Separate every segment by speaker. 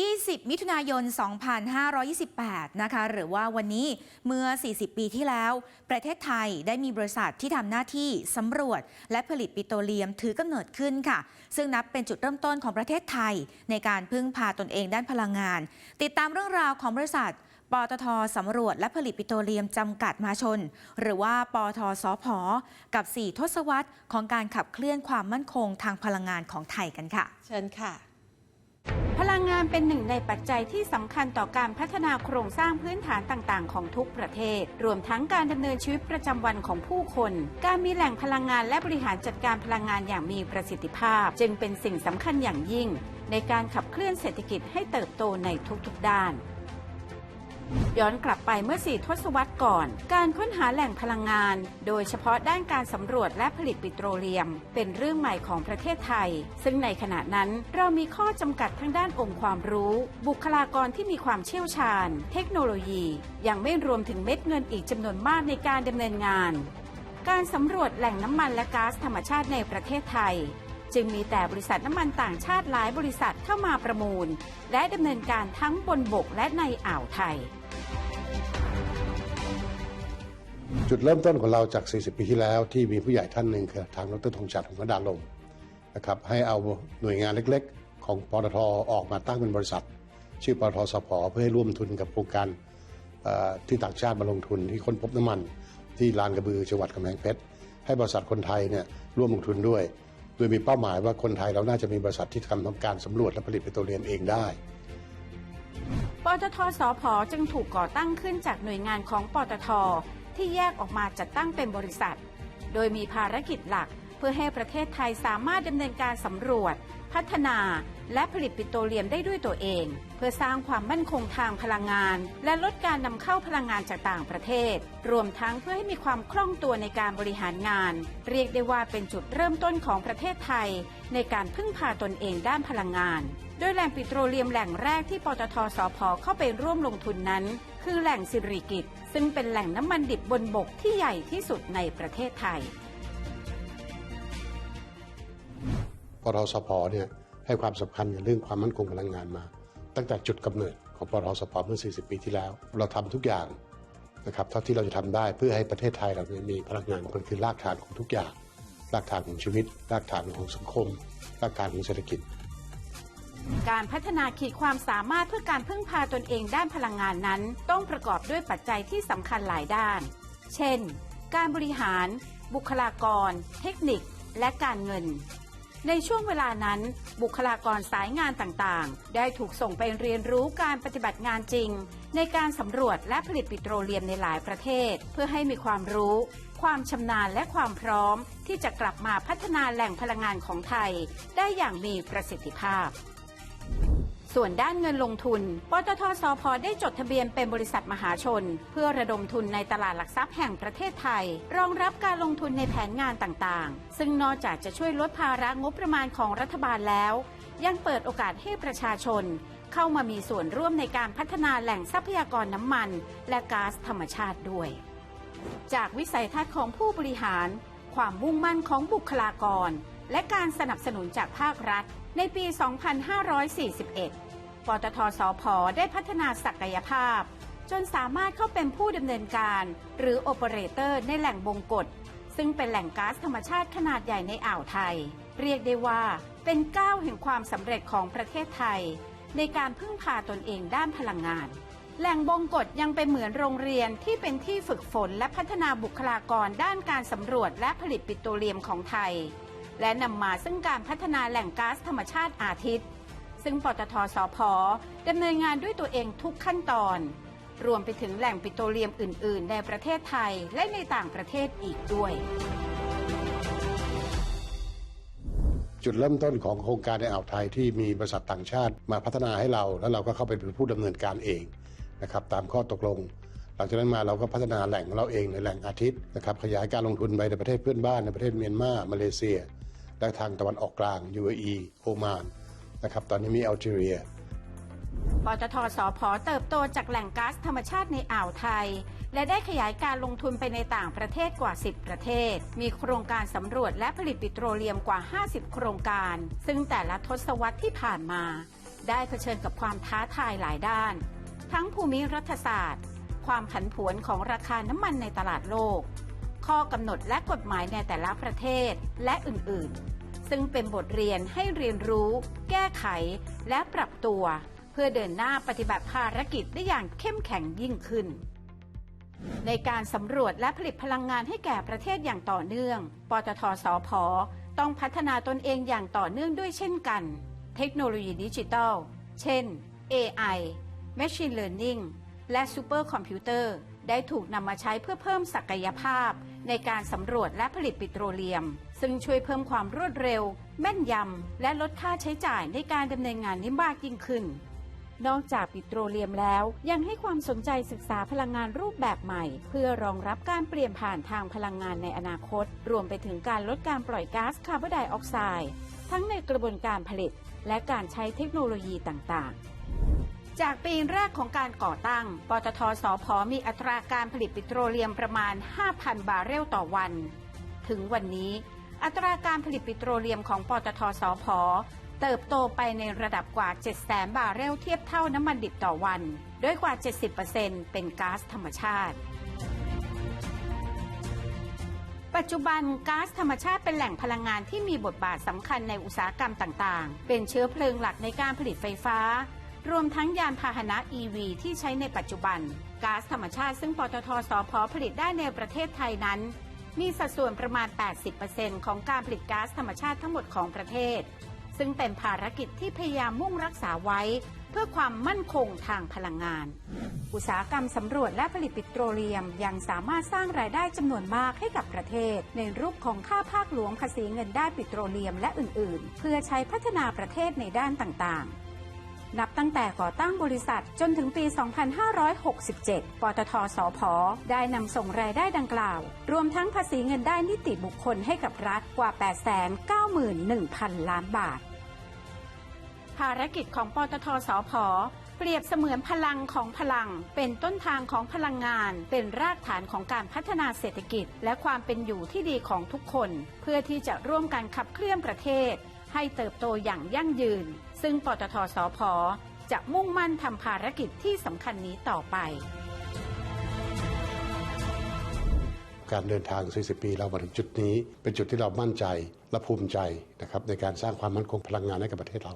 Speaker 1: 20 มิถุนายน 2528 นะคะ หรือว่าวันนี้เมื่อ 40 ปีที่แล้ว ประเทศไทยได้มีบริษัทที่ทำหน้าที่สำรวจ และผลิตปิโตรเลียมถือกำเนิดขึ้นค่ะ ซึ่งนับเป็นจุดเริ่มต้นของประเทศไทย ในการพึ่งพาตนเองด้านพลังงาน ติดตามเรื่องราวของบริษัทปตทสำรวจและผลิตปิโตรเลียมจำกัดมาชน หรือว่าปทสพกับ 4 ทศวรรษของการขับเคลื่อนความมั่นคงทางพลังงานของไทยกันค่ะ
Speaker 2: เชิญค่ะ
Speaker 3: พลังงานเป็นหนึ่งในปัจจัยที่สำคัญต่อการพัฒนาโครงสร้างพื้นฐานต่างๆ ของทุกประเทศ รวมทั้งการดำเนินชีวิตประจำวันของผู้คน การมีแหล่งพลังงานและบริหารจัดการพลังงานอย่างมีประสิทธิภาพ จึงเป็นสิ่งสำคัญอย่างยิ่ง ในการขับเคลื่อนเศรษฐกิจให้เติบโตในทุกๆด้าน ย้อนกลับไปเมื่อสี่ทศวรรษก่อน การค้นหาแหล่งพลังงาน โดยเฉพาะด้านการสำรวจและผลิตปิโตรเลียม เป็นเรื่องใหม่ของประเทศไทย ซึ่งในขณะนั้นเรามีข้อจำกัดทั้งด้านองค์ความรู้ บุคลากรที่มีความเชี่ยวชาญ เทคโนโลยี ยังไม่รวมถึงเม็ดเงินอีกจำนวนมากในการดำเนินงาน การสำรวจแหล่งน้ำมันและก๊าซธรรมชาติในประเทศไทย จึงมีแต่บริษัทน้ำมันต่างชาติหลายบริษัทเข้ามาประมูล และดำเนินการทั้งบนบกและในอ่าวไทย
Speaker 4: จุดเริ่มต้นของเราจาก 40 ปีที่แล้วที่มีผู้ใหญ่ท่านหนึ่งคือทางดรธงชัดหงดาลมนะครับให้เอาหน่วยงานเล็กๆ ของปตทออกมาตั้งเป็นบริษัท ชื่อปตทสพเพื่อให้ร่วมทุนกับโครงการที่ต่างชาติมาลงทุนที่ค้นพบน้ำมัน ที่ลานกระบือจังหวัดกำแพงเพชรให้บริษัทคนไทยเนี่ยร่วมลงทุนด้วย โดยมีเป้าหมายว่าคนไทยเราน่าจะมีบริษัทที่ทำทำการสำรวจและผลิตปิโตรเลียมเองได้
Speaker 3: ปตทสพจึงถูกก่อตั้งขึ้นจากหน่วยงานของปตทที่แยกออกมาจัดตั้งเป็นบริษัท โดยมีภารกิจหลัก เพื่อให้ประเทศไทยสามารถดำเนินการสำรวจ พัฒนา และผลิตปิโตรเลียมได้ด้วยตัวเอง เพื่อสร้างความมั่นคงทางพลังงาน และลดการนำเข้าพลังงานจากต่างประเทศ รวมทั้งเพื่อให้มีความคล่องตัวในการบริหารงาน เรียกได้ว่าเป็นจุดเริ่มต้นของประเทศไทย ในการพึ่งพาตนเองด้านพลังงานโดยแหล่งปิโตรเลียมแหล่งแรกที่ปตทสพเข้าไปร่วมลงทุนนั้น คือแหล่งสิริกิตซึ่งเป็นแหล่งน้ำมันดิบบนบกที่ใหญ่ที่สุดในประเทศไทย
Speaker 4: ปตทสพเนี่ยให้ความสำคัญกับเรื่องความมั่นคงพลังงานมา ตั้งแต่จุดกำเนิดของปตทสพเมื่อ 40 ปีที่แล้ว เราทำทุกอย่างนะครับเท่าที่เราจะทำได้เพื่อให้ประเทศไทยเราเนี่ยมีพลังงานมันคือรากฐานของทุกอย่าง รากฐานของชีวิต รากฐานของสังคม รากฐานของเศรษฐกิจ
Speaker 3: การพัฒนาขีดความสามารถเพื่อการพึ่งพาตนเองด้านพลังงานนั้น ต้องประกอบด้วยปัจจัยที่สำคัญหลายด้าน เช่น การบริหาร บุคลากร เทคนิค และการเงิน ในช่วงเวลานั้น บุคลากรสายงานต่างๆ ได้ถูกส่งไปเรียนรู้การปฏิบัติงานจริง ในการสำรวจและผลิตปิโตรเลียมในหลายประเทศ เพื่อให้มีความรู้ ความชำนาญและความพร้อม ที่จะกลับมาพัฒนาแหล่งพลังงานของไทย ได้อย่างมีประสิทธิภาพ ส่วนด้านเงินลงทุน ปตทสพได้จดทะเบียนเป็นบริษัทมหาชน เพื่อระดมทุนในตลาดหลักทรัพย์แห่งประเทศไทย รองรับการลงทุนในแผนงานต่างๆ ซึ่งนอกจากจะช่วยลดภาระงบประมาณของรัฐบาลแล้ว ยังเปิดโอกาสให้ประชาชน เข้ามามีส่วนร่วมในการพัฒนาแหล่งทรัพยากรน้ำมัน และก๊าซธรรมชาติด้วย จากวิสัยทัศน์ของผู้บริหาร ความมุ่งมั่นของบุคลากร และการสนับสนุนจากภาครัฐในปี 2541 ปตทสพได้พัฒนาศักยภาพ จนสามารถเข้าเป็นผู้ดำเนินการ หรือโอเปอเรเตอร์ในแหล่งบงกฎซึ่งเป็นแหล่งก๊าซธรรมชาติขนาดใหญ่ในอ่าวไทย เรียกได้ว่าเป็นก้าวแห่งความสำเร็จของประเทศไทย ในการพึ่งพาตนเองด้านพลังงาน แหล่งบงกฎยังเป็นเหมือนโรงเรียนที่เป็นที่ฝึกฝนและพัฒนาบุคลากรด้านการสำรวจและผลิตปิโตรเลียมของไทย และนำมาซึ่งการพัฒนาแหล่งก๊าซธรรมชาติอาทิตย์ ซึ่งปตทสพดำเนินงานด้วยตัวเองทุกขั้นตอน รวมไปถึงแหล่งปิโตรเลียมอื่น ๆ ในประเทศไทยและในต่างประเทศอีกด้วย
Speaker 4: จุดเริ่มต้นของโครงการในอ่าวไทยที่มีบริษัทต่างชาติมาพัฒนาให้เรา แล้วเราก็เข้าไปเป็นผู้ดำเนินการเองนะครับตามข้อตกลง หลังจากนั้นมาเราก็พัฒนาแหล่งของเราเองในแหล่งอาทิตย์นะครับขยายการลงทุนไปในประเทศเพื่อนบ้านในประเทศเมียนมามาเลเซีย และทางตะวันออกกลาง UAE โอมาน นะครับตอนนี้มีแอลจีเรีย
Speaker 3: ปตทสพเติบโตจากแหล่งก๊าซธรรมชาติในอ่าวไทย และได้ขยายการลงทุนไปในต่างประเทศกว่า 10 ประเทศ มีโครงการสำรวจและผลิตปิโตรเลียมกว่า 50 โครงการ ซึ่งแต่ละทศวรรษที่ผ่านมา ได้เผชิญกับความท้าทายหลายด้าน ทั้งภูมิรัฐศาสตร์ ความผันผวนของราคาน้ำมันในตลาดโลก ข้อกำหนดและกฎหมายในแต่ละประเทศและอื่นๆ ซึ่งเป็นบทเรียนให้เรียนรู้ แก้ไข และปรับตัว เพื่อเดินหน้าปฏิบัติภารกิจได้อย่างเข้มแข็งยิ่งขึ้น ในการสำรวจและผลิตพลังงานให้แก่ประเทศอย่างต่อเนื่อง ปตทสพต้องพัฒนาตนเองอย่างต่อเนื่องด้วยเช่นกัน เทคโนโลยีดิจิทัล เช่น AI Machine Learning และซูเปอร์คอมพิวเตอร์ได้ถูกนำมาใช้เพื่อเพิ่มศักยภาพ ในการสำรวจและผลิตปิโตรเลียม ซึ่งช่วยเพิ่มความรวดเร็ว แม่นยำ และลดค่าใช้จ่ายในการดำเนินงานนี้มากยิ่งขึ้น นอกจากปิโตรเลียมแล้ว ยังให้ความสนใจศึกษาพลังงานรูปแบบใหม่ เพื่อรองรับการเปลี่ยนผ่านทางพลังงานในอนาคต รวมไปถึงการลดการปล่อยก๊าซคาร์บอนไดออกไซด์ทั้งในกระบวนการผลิต และการใช้เทคโนโลยีต่างๆจากปีแรกของการก่อตั้ง ปตทสพมีอัตราการผลิตปิโตรเลียมประมาณ 5,000 บาร์เรลต่อวัน ถึงวันนี้ อัตราการผลิตปิโตรเลียมของปตทสพเติบโตไปในระดับกว่า700,000บาร์เรลเทียบเท่าน้ำมันดิบต่อวัน โดยกว่า 70%เป็นก๊าซธรรมชาติ ปัจจุบันก๊าซธรรมชาติเป็นแหล่งพลังงานที่มีบทบาทสำคัญในอุตสาหกรรมต่างๆ เป็นเชื้อเพลิงหลักในการผลิตไฟฟ้า รวมทั้งยานพาหนะ EV ที่ใช้ในปัจจุบัน ก๊าซธรรมชาติซึ่งปตทสพผลิตได้ในประเทศไทยนั้น มีสัดส่วนประมาณ 80%ของการผลิตก๊าซธรรมชาติทั้งหมดของประเทศ ซึ่งเป็นภารกิจที่พยายามมุ่งรักษาไว้ เพื่อความมั่นคงทางพลังงาน อุตสาหกรรมสำรวจและผลิตปิโตรเลียม ยังสามารถสร้างรายได้จำนวนมากให้กับประเทศ ในรูปของค่าภาคหลวงภาษีเงินได้ปิโตรเลียมและอื่น ๆ เพื่อใช้พัฒนาประเทศในด้านต่าง ๆ นับตั้งแต่ก่อตั้งบริษัทจนถึงปี 2567 ปตทสพได้นำส่งรายได้ดังกล่าว รวมทั้งภาษีเงินได้นิติบุคคลให้กับรัฐกว่า 891,000 ล้านบาท ภารกิจของปตทสพเปรียบเสมือนพลังของพลัง เป็นต้นทางของพลังงาน เป็นรากฐานของการพัฒนาเศรษฐกิจ และความเป็นอยู่ที่ดีของทุกคน เพื่อที่จะร่วมกันขับเคลื่อนประเทศ ให้เติบโตอย่างยั่งยืน ซึ่งปตทสพจะมุ่งมั่นทำภารกิจที่สำคัญนี้ต่อไป
Speaker 4: การเดินทาง 40 ปีเรามาถึงจุดนี้ เป็นจุดที่เรามั่นใจและภูมิใจนะครับในการสร้างความมั่นคงพลังงานให้กับประเทศเรา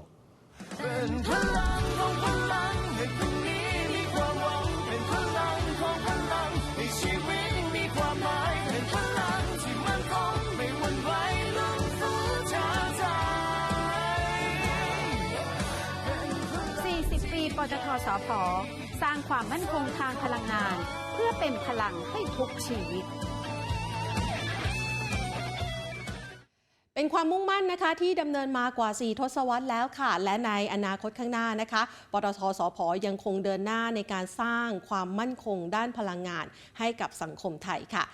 Speaker 3: 40ปีปตทสพสร้างความมั่นคงทางพลังงาน เพื่อเป็นพลังให้ทุกชีวิต
Speaker 5: เป็นความมุ่งมั่นนะคะที่ดำเนินมากว่า 4 ทศวรรษแล้วค่ะ และในอนาคตข้างหน้านะคะ ปตทสพยังคงเดินหน้าในการสร้างความมั่นคงด้านพลังงานให้กับสังคมไทยค่ะ